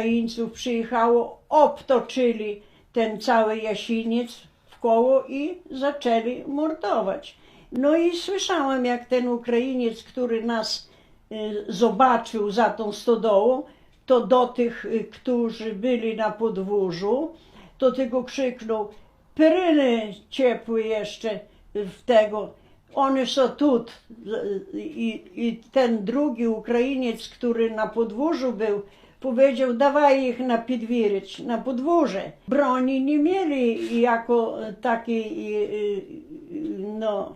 Ukraińców przyjechało, obtoczyli ten cały Jasiniec w koło i zaczęli mordować. No i słyszałam, jak ten Ukrainiec, który nas y, zobaczył za tą stodołą, to do tych, y, którzy byli na podwórzu, to tylko krzyknął, peryny ciepłe jeszcze w tego, one są tu. I, I ten drugi Ukrainiec, który na podwórzu był, powiedział, dawaj ich na podwórz, na podwórze. Broni nie mieli jako takiej, no,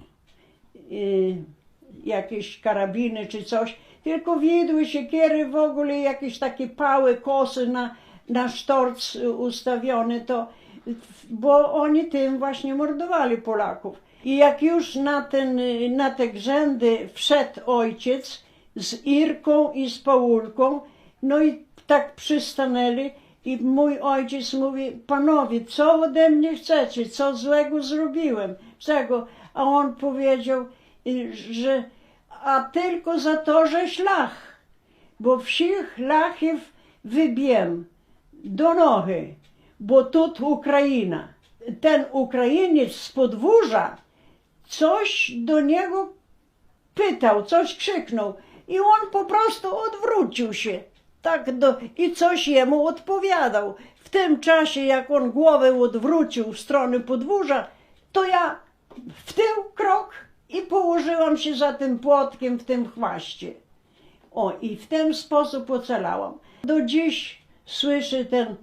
jakieś karabiny czy coś, tylko widły, siekiery w ogóle, jakieś takie pały, kosy na, na sztorc ustawione, to, bo oni tym właśnie mordowali Polaków. I jak już na, ten, na te grzędy wszedł ojciec z Irką i z Paulką, no i tak przystanęli i mój ojciec mówi, panowie, co ode mnie chcecie, co złego zrobiłem, czego? A on powiedział, y, że a tylko za to, że szlach, bo всіх ляхів wybiem do nogi, bo tu Ukraina. Ten Ukrainiec z podwórza coś do niego pytał, coś krzyknął i on po prostu odwrócił się. Tak do, I coś jemu odpowiadał. W tym czasie, jak on głowę odwrócił w stronę podwórza, to ja w tył krok i położyłam się za tym płotkiem w tym chwaście. O, i w ten sposób ocalałam. Do dziś słyszę ten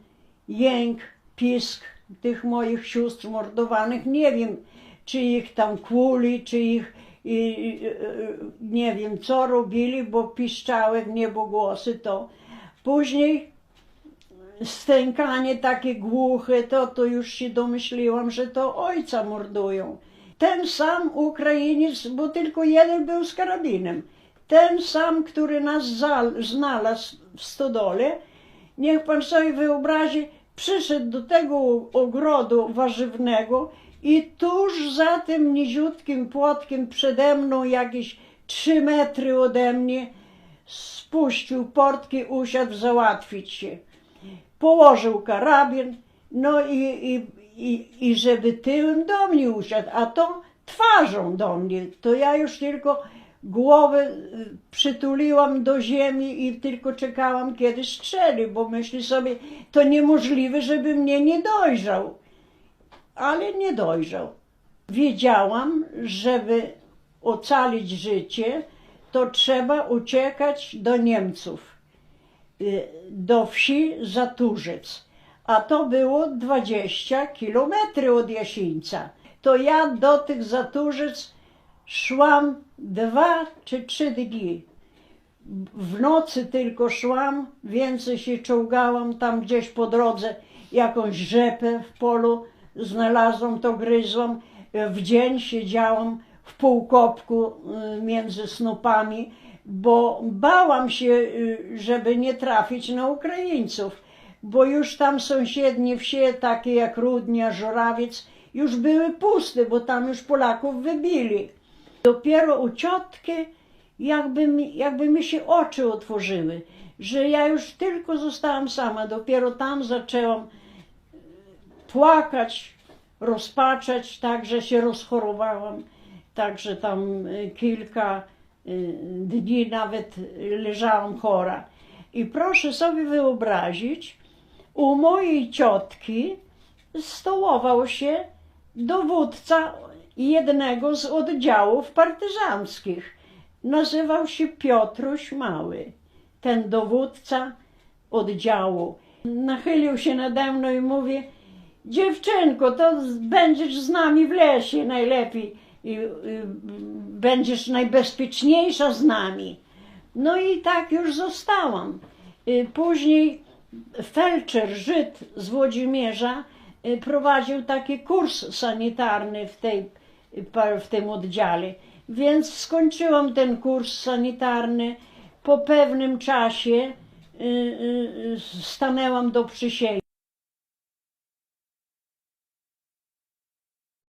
jęk, pisk tych moich sióstr mordowanych. Nie wiem, czy ich tam kłuli, czy ich i, nie wiem co robili, bo piszczały w niebogłosy to. Później stękanie takie głuche, to, to już się domyśliłam, że to ojca mordują. Ten sam Ukrainiec, bo tylko jeden był z karabinem, ten sam, który nas znalazł w stodole, niech pan sobie wyobrazi, przyszedł do tego ogrodu warzywnego i tuż za tym niziutkim płotkiem przede mną, jakieś trzy metry ode mnie, spuścił portki, usiadł załatwić się. Położył karabin, no i, i, i, i żeby tyłem do mnie usiadł, a to twarzą do mnie, to ja już tylko głowę y, przytuliłam do ziemi i tylko czekałam, kiedy strzeli, bo myśli sobie, to niemożliwe, żeby mnie nie dojrzał. Ale nie dojrzał. Wiedziałam, żeby ocalić życie, to trzeba uciekać do Niemców, y, do wsi Zaturzec. A to było 20 kilometrów od Jasińca. To ja do tych Zaturzec szłam dwa czy trzy dni. W nocy tylko szłam, więcej się czołgałam tam gdzieś po drodze, jakąś rzepę w polu znalazłam, to gryzłam. W dzień siedziałam w półkopku y, między snopami, bo bałam się, y, żeby nie trafić na Ukraińców, bo już tam sąsiednie wsie, takie jak Rudnia, Żorawiec, już były puste, bo tam już Polaków wybili. Dopiero u ciotki jakby mi, jakby mi się oczy otworzyły, że ja już tylko zostałam sama. Dopiero tam zaczęłam płakać, rozpaczać, tak, że się rozchorowałam. Także tam y, kilka y, dni nawet leżałam chora. I proszę sobie wyobrazić, u mojej ciotki stołował się dowódca jednego z oddziałów partyzanckich. Nazywał się Piotruś Mały. Ten dowódca oddziału nachylił się nade mną i mówi dziewczynko, to będziesz z nami w lesie najlepiej i, y, będziesz najbezpieczniejsza z nami. No i tak już zostałam. Y, Później felczer Żyd z Włodzimierza y, prowadził taki kurs sanitarny w, tej, w tym oddziale. Więc skończyłam ten kurs sanitarny. Po pewnym czasie stanęłam do przysięgi.